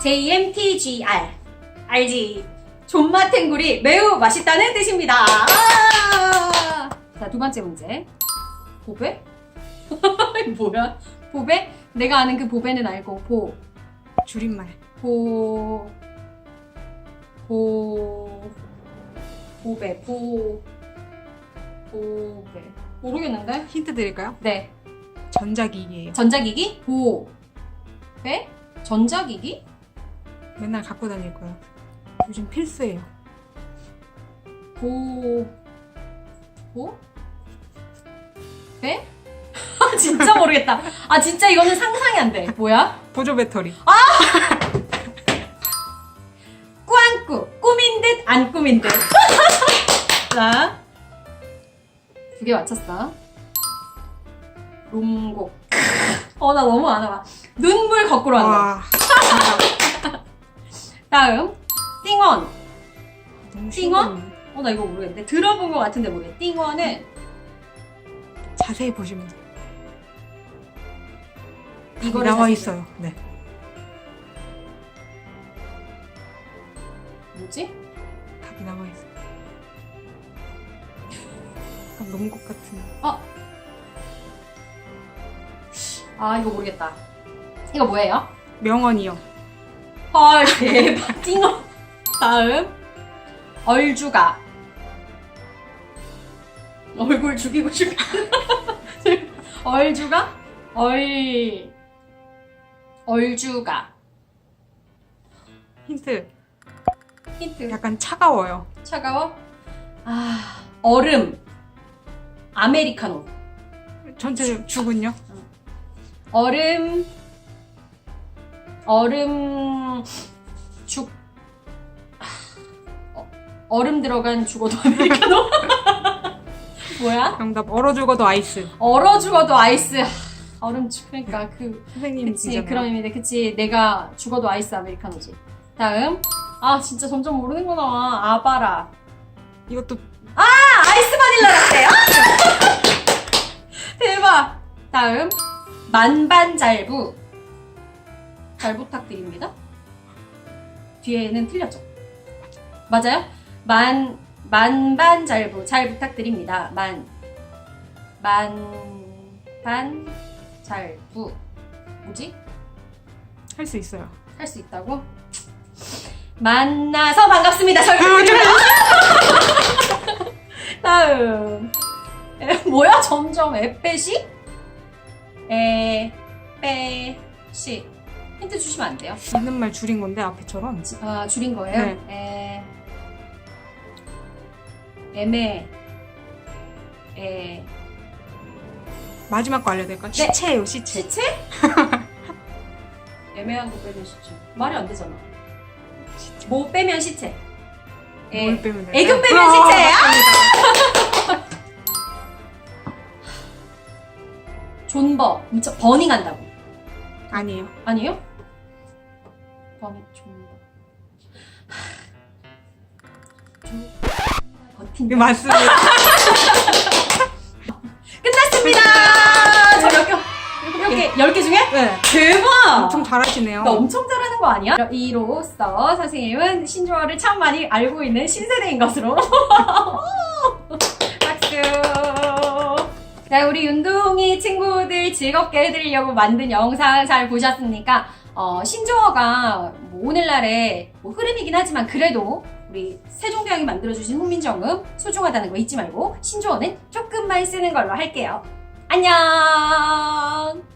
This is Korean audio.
JMTGR. 알지? 존맛탱굴이 매우 맛있다는 뜻입니다. 아! 자, 두 번째 문제. 보배? 뭐야? 보배? 내가 아는 그 보배는 알고, 보, 줄임말. 보, 보, 보배, 보, 보배. 모르겠는데? 힌트 드릴까요? 네. 전자기기예요. 전자기기? 보, 배? 전자기기? 맨날 갖고 다닐 거예요. 요즘 필수예요. 보, 보? 배? 진짜 모르겠다. 아, 진짜 이거는 상상이 안 돼. 뭐야? 보조 배터리. 꾸안꾸. 꾸민 듯, 안 꾸민 듯. 자. 두 개 맞췄어. 롬곡. 어, 나 너무 안 와. 눈물 거꾸로 한다. 와. 다음. 띵원. 너무 띵원? 어, 나 이거 모르겠는데. 들어본 것 같은데 모르겠어. 띵원은 자세히 보시면 돼요. 이거를 나와 있어요. 네. 뭐지? 답이 나와 있어요. 약간 놈국 같은. 아, 이거 모르겠다. 이거 뭐예요? 명언이요. 헐, 대박. 띵어. 다음. 얼주가. 얼굴 죽이고 싶어. 얼주가? 얼. 얼주가. 힌트. 힌트. 약간 차가워요. 차가워? 아, 얼음. 아메리카노. 전체 죽은요? 얼음. 얼음. 죽. 아, 어, 얼음 들어간 죽어도 아메리카노? 뭐야? 정답. 얼어 죽어도 아이스. 얼어 죽어도 아이스. 하, 얼음 죽, 그러니까 그, 그치, 선생님이잖아요. 그런 의미인데, 그치. 내가 죽어도 아이스 아메리카노지. 다음. 아, 진짜 점점 모르는구나. 아바라. 이것도 아, 아이스 바닐라 라떼. 아! 대박. 다음. 만반잘부. 잘 부탁드립니다. 뒤에는 틀렸죠? 맞아요? 만, 만반잘부. 잘 부탁드립니다. 만, 만반잘부. 뭐지? 할 수 있어요. 할 수 있다고? 만나서 반갑습니다. 잘 부탁드립니다. 다음. 에, 뭐야, 점점 에빼시? 에, 빼시. 힌트 주시면 안 돼요? 있는 말 줄인 건데 앞에처럼. 아, 줄인 거예요? 에, 애매, 에, 마지막 거 알려드릴까요? 네. 시체예요, 시체. 시체? 애매한 거 빼면 시체. 말이 안 되잖아. 뭐 빼면 시체? 에, 뭘 빼면 될까요? 애교 빼면 아, 시체! 맞습니다. 존버. 진짜 버닝한다고. 아니에요. 아니에요? 버닝, 존버. 존, 버틴다. 네, 맞습니다. 끝났습니다! 저몇 개, 몇 개, 열 개 중에? 네. 대박! 엄청 잘하시네요. 나 엄청 잘하는 거 아니야? 이로써 선생님은 신조어를 참 많이 알고 있는 신세대인 것으로. 자, 우리 윤동이 친구들 즐겁게 해드리려고 만든 영상 잘 보셨습니까? 어, 신조어가 뭐 오늘날의 뭐 흐름이긴 하지만 그래도 우리 세종대왕이 만들어주신 훈민정음 소중하다는 거 잊지 말고 신조어는 조금만 쓰는 걸로 할게요. 안녕!